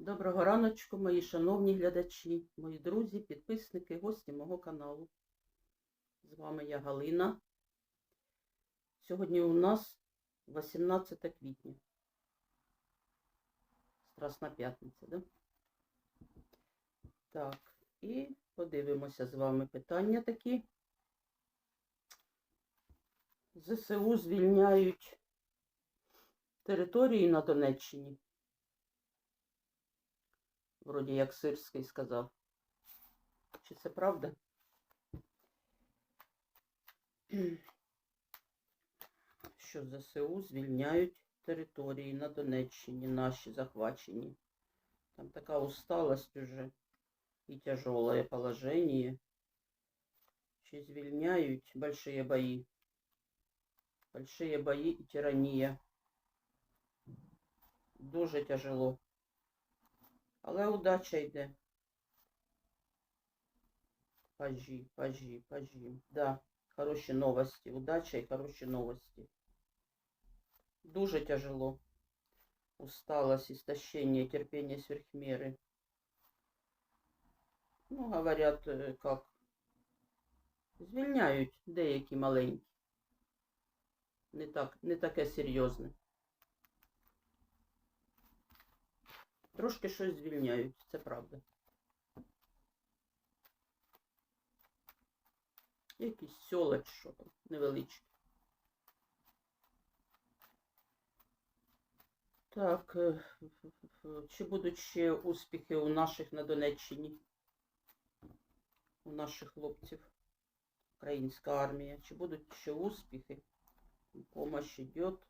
Доброго раночку, мої шановні глядачі, мої друзі, підписники, гості мого каналу. З вами я Галина. Сьогодні у нас 18 квітня. Страсна п'ятниця, да? Так, і подивимося з вами питання такі. ЗСУ звільняють території на Донеччині. Вроді як Сирський сказав. Чи це правда? Що ЗСУ звільняють території на Донеччині, наші захвачені. Там така усталость уже і тяжелое положение. Чи звільняють большие бої. Большие бої і тирания. Дуже тяжело. Але удача йде. Пажі, пажі, пажі. Да, хороші новості. Удача і хороші новості. Дуже тяжело. Усталость, истощение, терпение сверхмеры. Ну, говорят, э, как. Звільняють деякі маленькі. Не так, не таке серйозне. Трошки щось звільняють, це правда. Якісь села чи що там, невеличкі. Так, е, чи будуть ще успіхи у наших на Донеччині? У наших хлопців? Українська армія. Чи будуть ще успіхи? Помощь идет.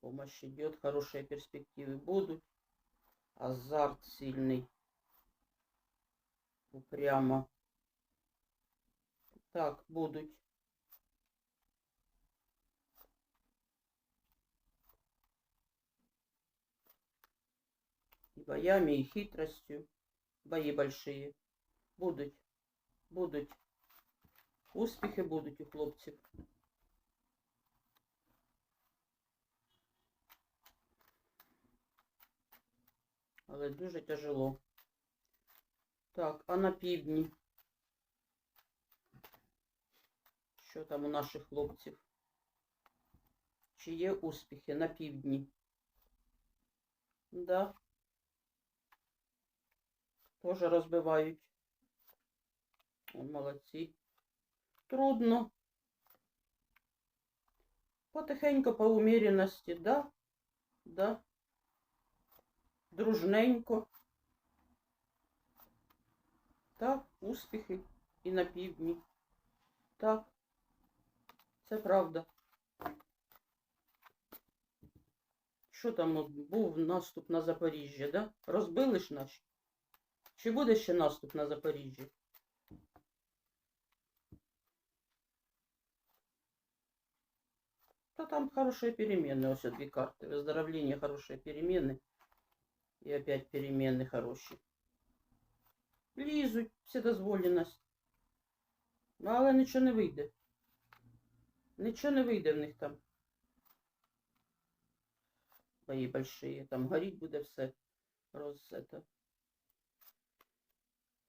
Помощь идет, хорошие перспективы будут. Азарт сильный. Упрямо. Так, будуть. И боями, и хитростью. Бои большие. Будуть. Будуть. Успіхи будуть у хлопців. Але дуже тяжело. Так, а на півдні? Що там у наших хлопців? Чи є успіхи на півдні? Да. Тоже розбивають. О, молодці. Трудно. Потихеньку, по умеренности, да, да Дружненько. Так, успіхи і на півдні. Так, це правда. Що там от був наступ на Запоріжжя, да? Розбили ж наші? Чи буде ще наступ на Запоріжжя? Да там хорошие перемены, вот две карты. Выздоровление, хорошие перемены. И опять перемены хорошие. Лізуть, вседозволеність. Ну, але нічого не вийде. Нічого не вийде в них там. Бої большие. Там горіть буде все. Роз это.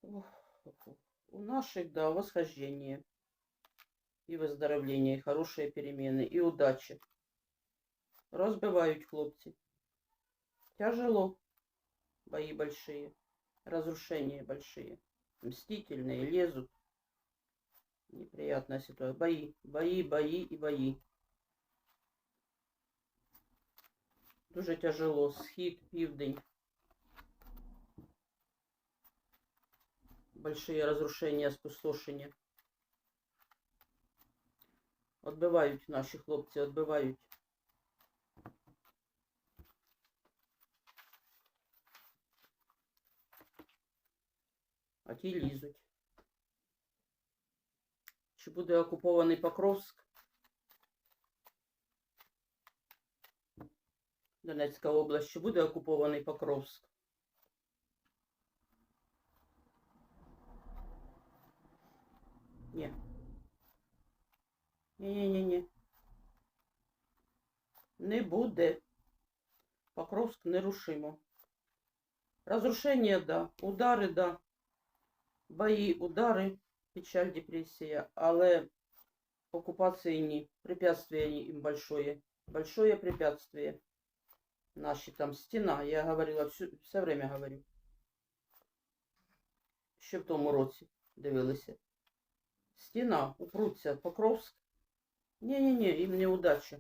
Ох, ох, ох. У наших, да, восхождение. И выздоровление, и хорошие перемены, и удачи. Разбивают хлопцы. Тяжело. Бои большие. Разрушения большие. Мстительные, лезут. Неприятная ситуация. Бои, бои, бои и бои. Дуже тяжело. Схід, південь. Большие разрушения, спустошения. Отбивають наші хлопці, отбивають. А ті лізуть. Чи буде окупований Покровськ? Донецька область, чи буде окупований Покровськ? Ні. Ні-ні-ні. Не буде. Покровск нерушимо. Разрушення, да. Удари, да. Бої, удари, печаль, депресія, але оккупации ні. Препятствие їм большое. Большое препятствие. Наші там стіна, я говорила, всю, все время говорю. Ще в тому році дивилися. Стіна, упруться, Покровськ. Ні-ні-ні, їм не удача.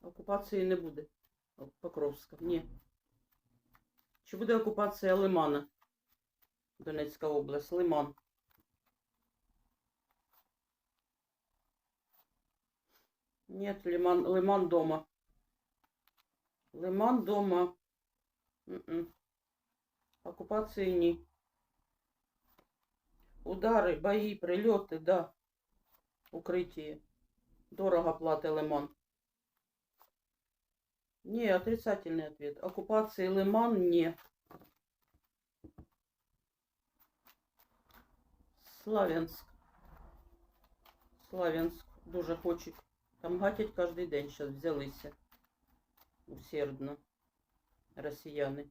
Окупації не буде. Покровська. Ні. Чи буде окупація Лимана? Донецька область. Лиман. Нет, Лиман, Лиман дома. Лиман дома. М-м. Оккупации ні. Удари, бої, прильоти, да. Укриття. Дорого платить Лиман. Не, отрицательный ответ. Оккупации Лиман не. Славянск. Славянск дуже хочуть. Там гатять кожен день зараз взялися. Усердно. Росіяни.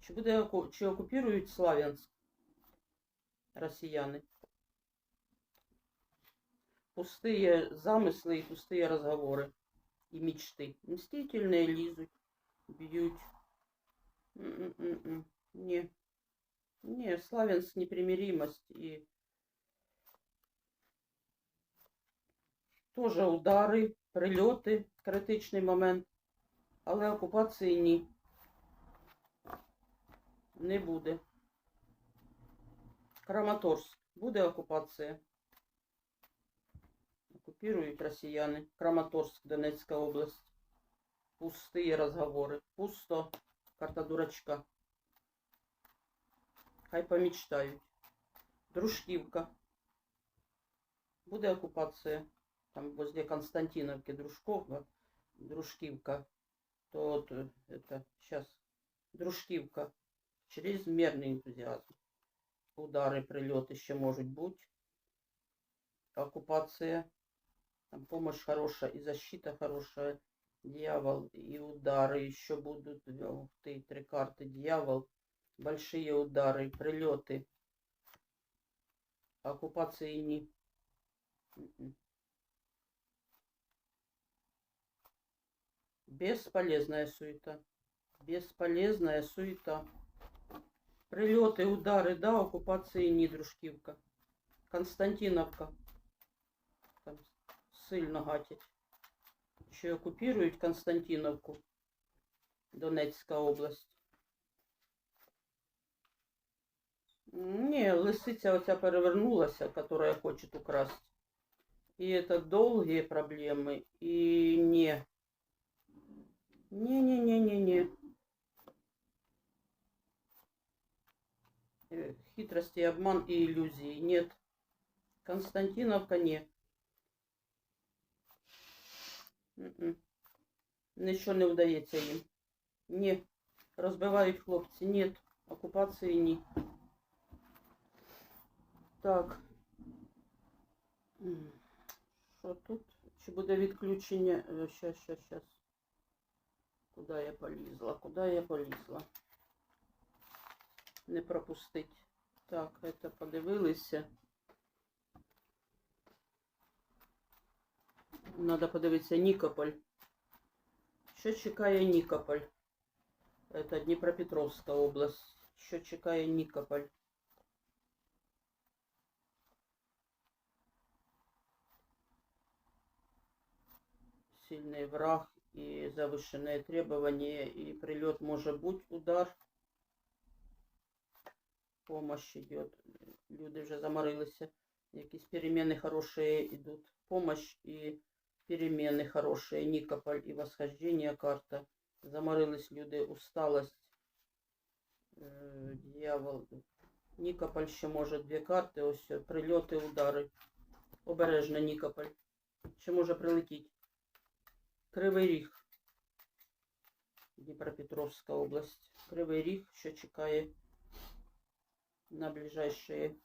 Чи буде оку- чи окупують Славянск? Росіяни. Пустые замыслы и пустые разговоры. И мечты. Мстительные лізуть, б'ють. М-м-м-м. Не. Не, Славянск непримиримость и Тоже удари, прильоти, критичний момент. Але окупації ні. Не буде. Краматорськ. Буде окупація. Окупують росіяни. Краматорськ, Донецька область. Пустые розговори. Пусто. Карта дурачка. Хай помічтають. Дружківка. Буде окупація там возле Константиновки Дружковка, Дружкивка, то вот э, это сейчас Дружкивка. Чрезмерный энтузиазм, удары, прильоти еще может быть, оккупация, Там помощь хорошая и защита хорошая, Дьявол и удары еще будут, Ух ты три карты. Дьявол. Большие удары, прилеты, оккупации не. М-м. Бесполезная суета. Бесполезная суета. Прильоти, удари, да, окупації ні, Дружківка. Константиновка. Там сильно гатять. Ще окупують Константиновку. Донецька область. Ні, лисиця оця перевернулася, яка хоче украсть. І это долгие проблемы. І не. Не-не-не-не-не. Э, Хитрости, обман и иллюзии. Нет. Константиновка не. М-м. Нічого не вдається їм. Ні. Розбивають хлопці. Ні. Окупації ні. Так. М. Що тут? Чи буде відключення? Щас, щас, щас. Куда я полізла? Куда я полізла? Не пропустить. Так, это подивилися. Надо подивитися Нікополь. Що чекає Нікополь? Это Дніпропетровська область. Що чекає Нікополь? Сильный враг и завышенные требования, и прилет может быть, удар. Помощь идет. Люди вже заморилися. Якісь перемены хорошие идут. Помощь и перемены хорошие. Никополь и восхождение карта. Заморились люди. Усталость. Е, Дьявол. Нікополь ще може дві карти. Ось прильоти, удари. Обережно Нікополь. Ще може прилетіти. Кривий Ріг. Дніпропетровська область. Кривий Ріг, що чекає на ближайшие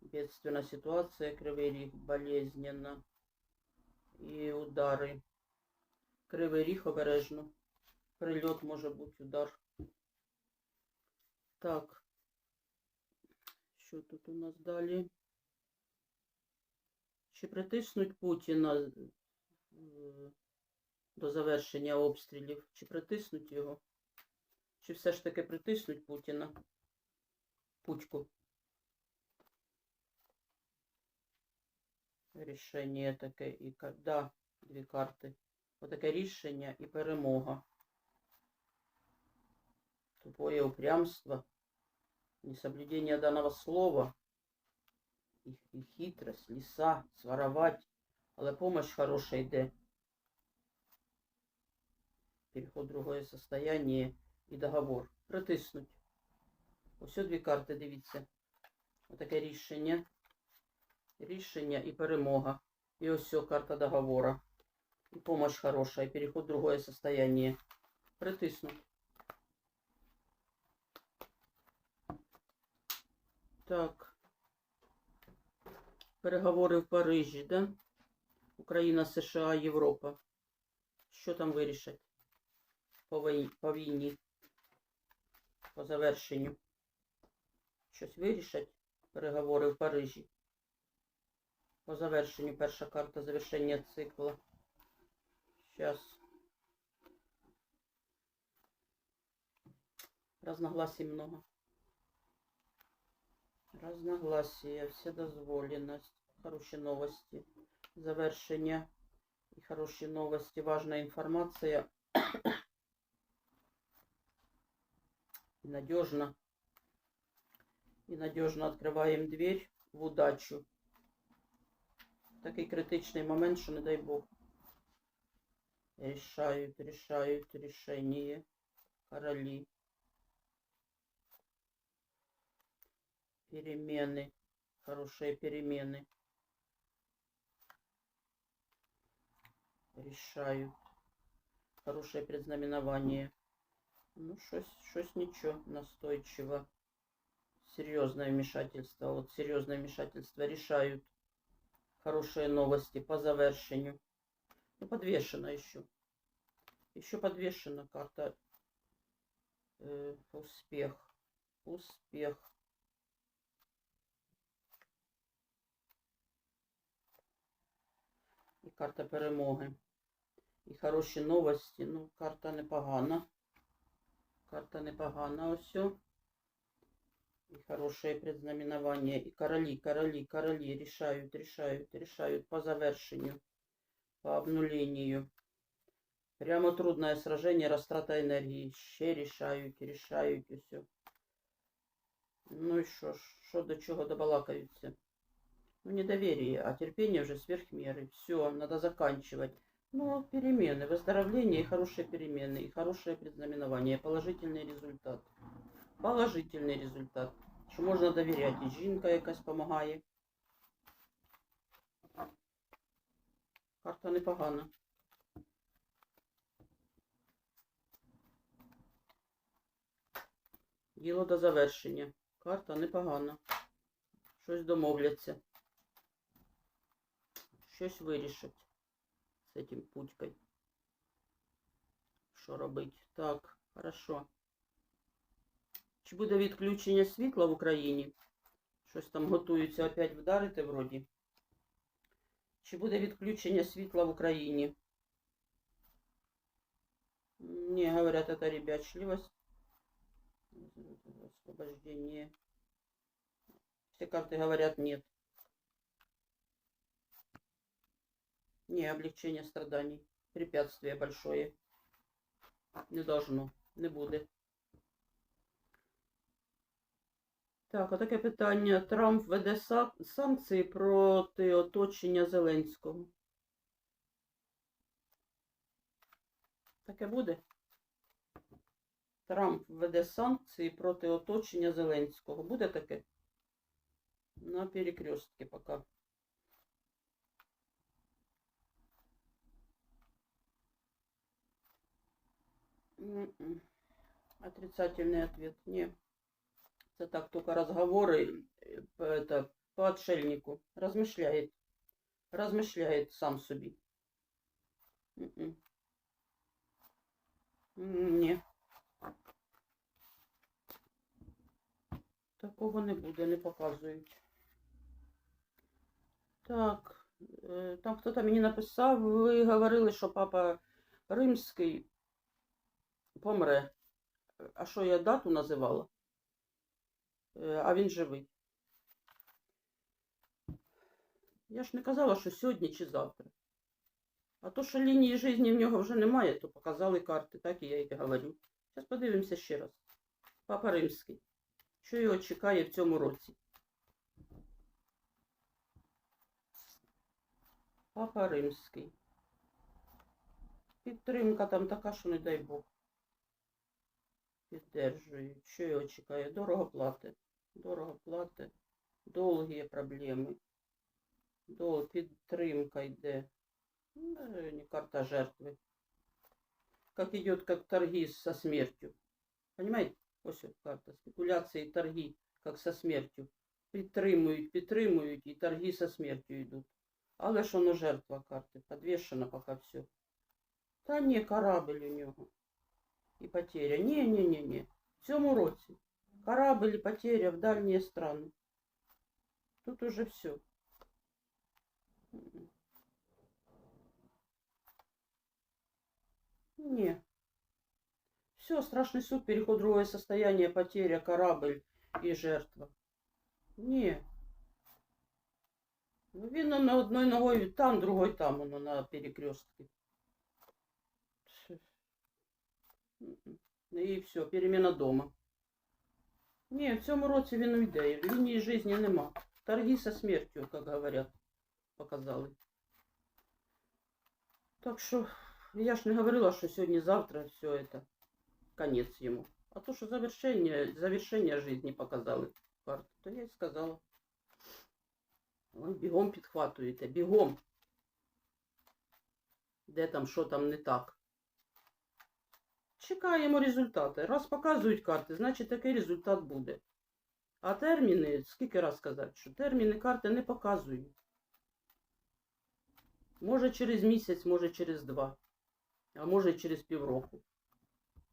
бедственная ситуация, Кривий Ріг, болезненно. і удари. Кривий ріг обережно. Прильот може бути удар. Так. Що тут у нас далі? Чи притиснуть Путіна е, до завершення обстрілів? Чи притиснуть його? Чи все ж таки притиснуть Путіна? Путьку. Рішення таке і да, дві карти. Отаке рішення і перемога. Тупое упрямство, несоблюдение данного слова, і, і хитрость, ліса, своровать, але помощь хороша йде. Переход в другое состояние і договор. Притиснуть. Ось дві карти, дивіться. Отаке рішення. Рішення і перемога. І ось карта договора. І помощь хороша, і переход в другое состояние. Притиснуть. Так. Переговори в Парижі, да? Україна, США, Європа. Що там вирішать? По, вій- по війні? По завершенню? Щось вирішать? Переговори в Парижі? По завершенню перша карта завершення цикла. Сейчас. Разногласий много. Разногласия, вседозволенность, хорошие новости, завершення и хорошие новости, важная информация. И надежно. И надежно открываем дверь в удачу. Такий критичний момент, що не дай Бог. Решают, решают решение. Короли. Перемены. Хорошие перемены. Решают. Хорошее предзнаменование. Ну, щось, ничего настойчиво. Серьезное вмешательство. Вот серьезное вмешательство решают. Хорошие новости по завершению. Ну, подвешена еще. Еще подвешена карта. Э, успех. Успех. Карта перемоги. І хороші новості. Ну, карта непогана. Карта непогана ось. И хорошее предзнаменование. И короли, короли, короли решают, решают, решают по завершению, по обнулению. Прямо трудное сражение, растрата энергии. Ще решают и все. Ну и що ж, що до чого добалакаються? Ну, недоверие, а терпение уже сверх меры. Все, надо заканчивать. Ну, перемены, выздоровление и хорошие перемены, и хорошее предзнаменование, положительный результат. Положительний результат. Що можна довіряти. І жінка якась допомагає. Карта непогана. Діло до завершення. Карта непогана. Щось домовляться. Щось вирішать з цим путькою. Що робити? Так, хорошо. Чи буде відключення світла в Україні? Щось там готуються опять вдарити вроді. Чи буде відключення світла в Україні? Не, говорят, это ребячливость. Освобождение. Все карты говорят нет. Не, облегчение страданий. Препятствие большое. Не должно, не буде. Так, а таке питання. Трамп веде санкції проти оточення Зеленського. Таке буде? Трамп веде санкції проти оточення Зеленського. Буде таке? На перекрестке пока. Отрицательный ответ. Не. Это так только разговоры э, по- это, по отшельнику. Размышляет. Размышляет сам собі. М-м. М, Ні. Такого не буде, не показують. Так, е, там хто-то мені написав, ви говорили, що папа римський помре. А що я дату називала? Е, А він живий. Я ж не казала, що сьогодні чи завтра. А то, що лінії життя в нього вже немає, то показали карти, так і я і говорю. Зараз подивимося ще раз. Папа Римський. Що його чекає в цьому році? Папа Римський. Підтримка там така, що не дай Бог. Піддержують. Що його чекає? Дорого плати. Дорого плати. Довгі проблеми. Дол... Підтримка йде. Ну, не карта жертвы. Как идет, как торги со смертью. Понимаете? Ось карта. Спекуляції, торги, как со смертью. Підтримують, підтримують, і торги со смертю йдуть. Але ж воно жертва карти. Подвішена поки все. Та ні, корабль у нього. І потеря. Ні, ні, ні, ні. В цьому році. Корабль і потеря в дальні страни. Тут уже все. Не. Все, страшный суд, переход в другое состояние, потеря, корабль и жертва. Не. Ну, видно, на одной ногой там, другой там, оно на перекрестке. І все, перемена дома. Ні, в цьому році він уйде. Лінії житті нема. Торги со смертю, як говорять, показали. Так що, я ж не говорила, що сьогодні-завтра все это конец ему. А то, що завершення, завершення жизни показали карти, то я й сказала. Ой, бігом підхватуєте, бігом. Де там, що там не так. Чекаємо результати. Раз показують карти, значить такий результат буде. А терміни, скільки раз сказати, що терміни карти не показують. Може через місяць, може через два, а може через півроку.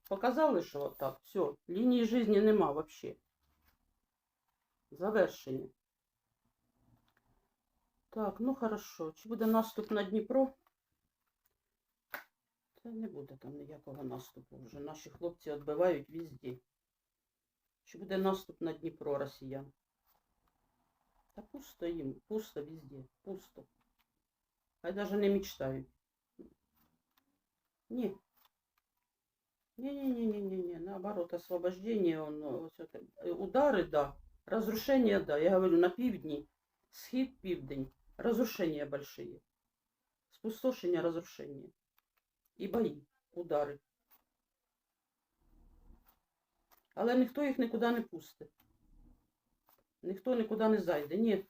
Показали, що так, все, лінії житті нема взагалі. Завершення. Так, ну хорошо. Чи буде наступ на Дніпро? Та не буде там ніякого наступу вже. Наші хлопці відбивають везде. Чи буде наступ на Дніпро росіян? Та пусто їм, пусто везде, пусто. Хай даже не мечтають. Ні. Не-не-не-не-не, наоборот, освобождение, он, ну, вот это, э, удары, да, разрушения, да, я говорю, на півдні, схід, південь, разрушения большие, спустошення, разрушения, і бої, удари. Але ніхто їх нікуди не пустить. Ніхто нікуди не зайде, ні.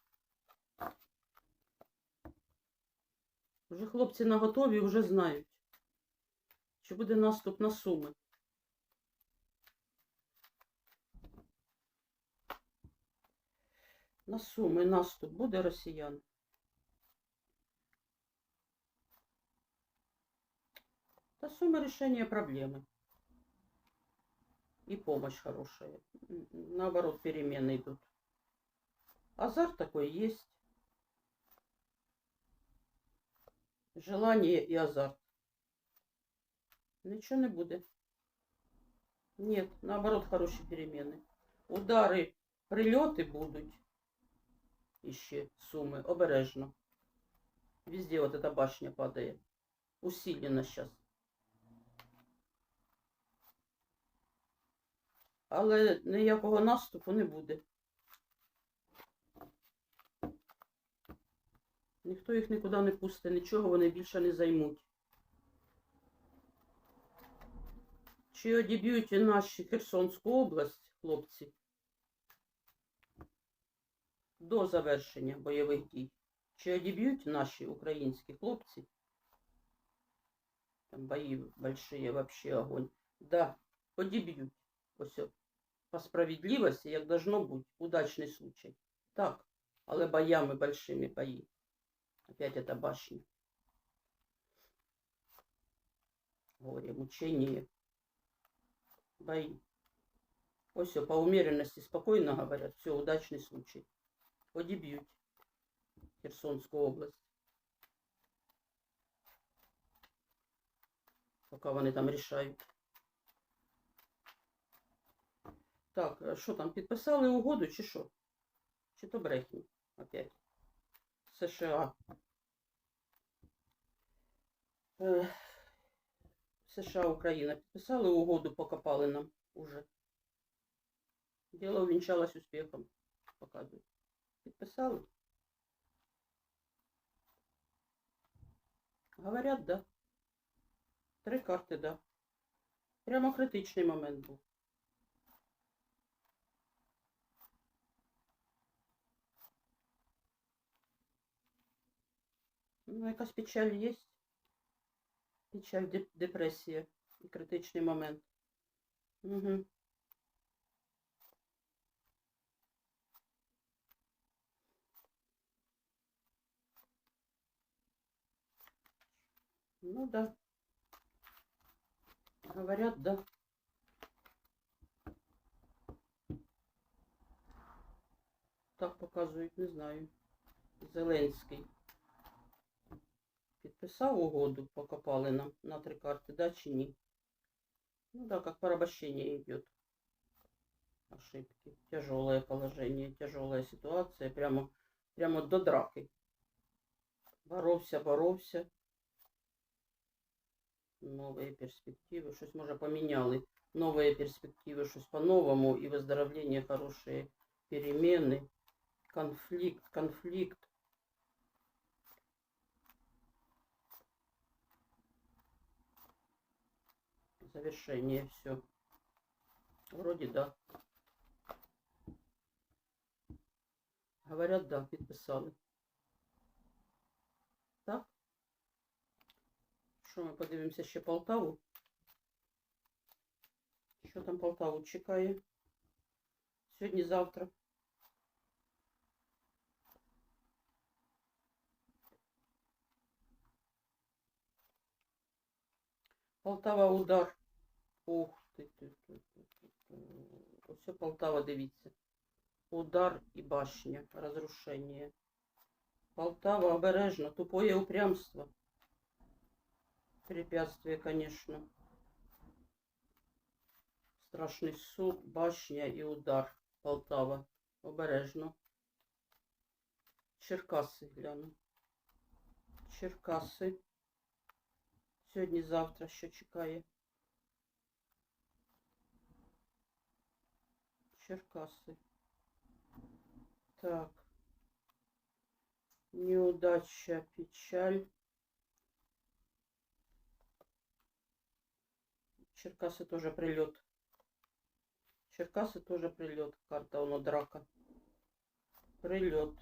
Вже хлопці наготові, вже знають, що буде наступ на Суми. На Суми наступ буде росіян. Та Суми решение проблемы. И помощь хорошая. М, Наоборот, перемены идут. Азарт такой есть. Желание и азарт. Нічого не буде. Нет, наоборот, хороші перемены. Удари, прильоти будуть. Іще суми, обережно. Везде вот эта башня падає. Усилена сейчас. Але ніякого наступу не буде. Ніхто їх нікуди не пустить, нічого вони більше не займуть. Чи одіб'ють наші Херсонську область, хлопці, до завершення бойових дій? Чи одіб'ють наші українські хлопці? Там бої большие, вообще огонь. Да, одіб'ють. Ось по справедливості, як должно бути, удачний случай. Так, але боями большими бої. Опять эта башня. горе, мучение, бои. Ось все, по умеренности спокойно говорят, все, удачный случай. Одіб'ють Херсонську область. Поки вони там рішають. Так, що там, підписали угоду чи що? Чи то брехні опять? США. Е, США, Україна підписали угоду по копалинам уже. Дело увенчалось успехом, показують. Підписали? Говорят, да. Три карти, да. Прямо критичний момент був. Ну, якась печаль є. Печаль, депресія і критичний момент. Угу. Ну да. Говорят, да. Так показують, не знаю. Зеленський. Підписав угоду по копалинам на три карти, да чи ні? Ну да, как порабощение идет. Ошибки. Тяжелое положение, тяжелая ситуация. Прямо, прямо до драки. Боровся, боровся. Новые перспективы. Щось може поміняли. Новые перспективы, щось по-новому. И выздоровление, хорошие перемены. Конфликт, конфликт. Завершение, все. Вроде да. Говорят, да, підписали. Так? Що ми подивимося ще Полтаву? Що там Полтаву чекає? Сьогодні, завтра. Полтава удар. Ух ти, ти, ти, ти, ти. Ось Полтава, дивіться. Удар і башня, розрушення. Полтава обережно, тупое упрямство. Препятствие, конечно. Страшний суд, башня і удар. Полтава. Обережно. Черкаси гляну. Черкаси. Сьогодні, завтра що чекає? Черкаси. Так. Неудача, печаль. Черкасы тоже прилет. Черкасы тоже прилет. Карта воно драка. Прилет.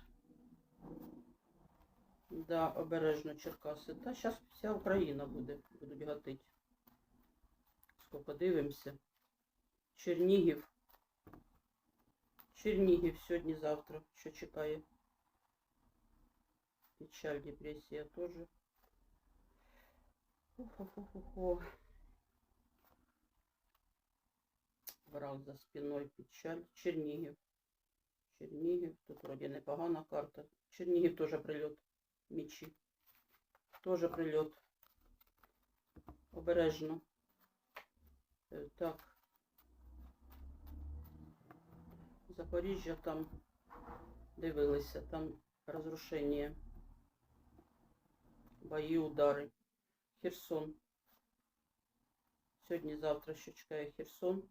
Да, обережно Черкаси. Та зараз вся Україна буде, будуть гатить. Сколько дивимося. Чернігів. Чернігів сьогодні, завтра. Що чекає? Печаль, тоже. Хо-хо-хо-хо. Враг за спиной, печаль. Чернігів. Чернігів. Тут вроде непогана карта. Чернігів тоже прильот. Мічі. Тоже прильот. Обережно. Е, Так. Запоріжжя там дивилися, там розрушення. Бої, удари. Херсон. Сьогодні, завтра що чекає Херсон.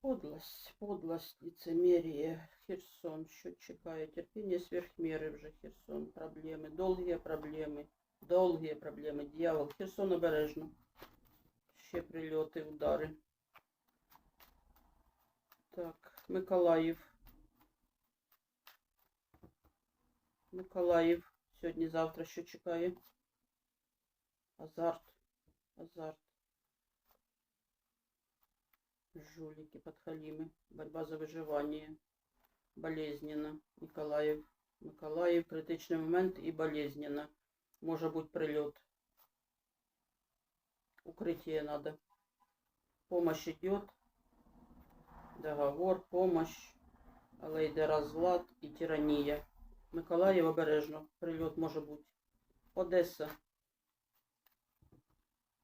Подлость, подлость, лицемерие, Херсон, що чекає, терпіння сверхміри вже Херсон, проблеми, довгі проблеми, довгі проблеми, дьявол, Херсон обережно, ще прильоти, удари. Так, Миколаїв. Миколаїв, сьогодні, завтра що чекає? Азарт, азарт. Жулики, подхалимы. Борьба за выживание. Болезненно. Николаев. Миколаїв, критичний момент і болезненно. Може бути прильот. Укрытие надо. Помощь идет. Договор, помощь. Але йде розлад і тиранія. Миколаїв обережно. Прильот може бути. Одеса.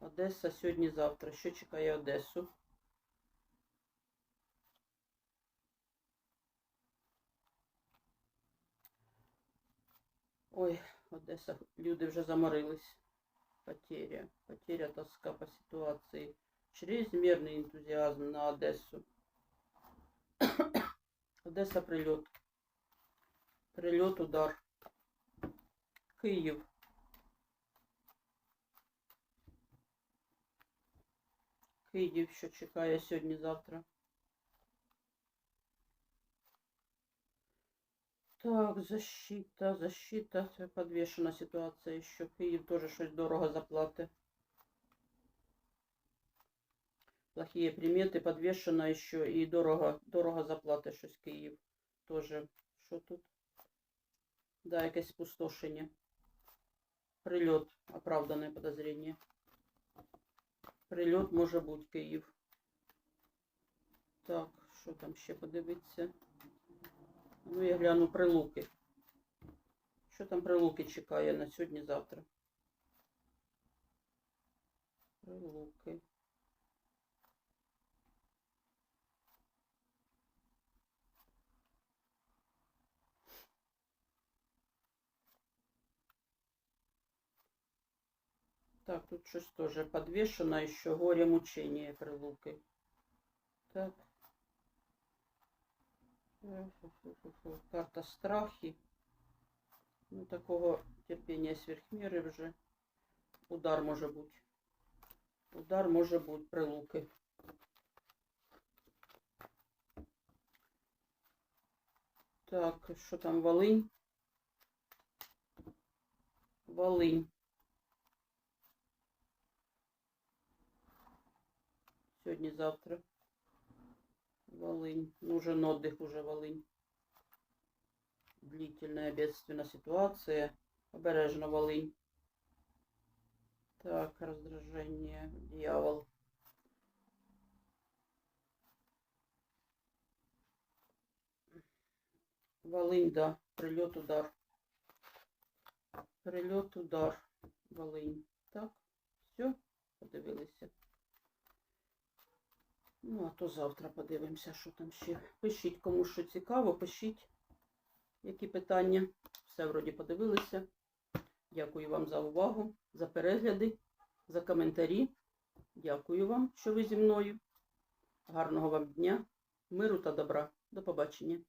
Одеса сьогодні-завтра. Що чекає Одесу? Ой, Одеса, люди вже заморились. Потеря, потеря, тоска по ситуации. Чрезмерный энтузиазм на Одессу. Одесса прилет. Прилет, удар. Київ. Київ, що чекає сьогодні-завтра. Так, защита, защита. Це подвішена ситуація, що Київ теж щось дорого заплатить. Плохие приметы, подвешено еще и дорого, дорого заплатить щось Київ. Тоже. Що тут? Да, якесь спустошення. Прильот, оправдане подозрение. Прильот може бути Київ. Так, що там ще подивитися? Ну, я гляну прилуки. Що там прилуки чекає на сьогодні-завтра? Прилуки. Так, тут щось теж подвешено, еще горе мучение прилуки. Так. Карта страхи. Ну, такого терпения сверхміри вже. Удар може бути. Удар може бути прилуки. Так, що там Волинь? Волинь. Сьогодні-завтра. Волынь. Нужен отдых уже, Волынь. Длительная бедственная ситуация. Обережно, Волынь. Так, раздражение. Дьявол. Волынь, да. Прилет, удар. Прилет, удар. Волынь. Так, все, подивилися. Ну, а то завтра подивимося, що там ще. Пишіть, кому що цікаво, пишіть, які питання. Все вроді подивилися. Дякую вам за увагу, за перегляди, за коментарі. Дякую вам, що ви зі мною. Гарного вам дня, миру та добра. До побачення.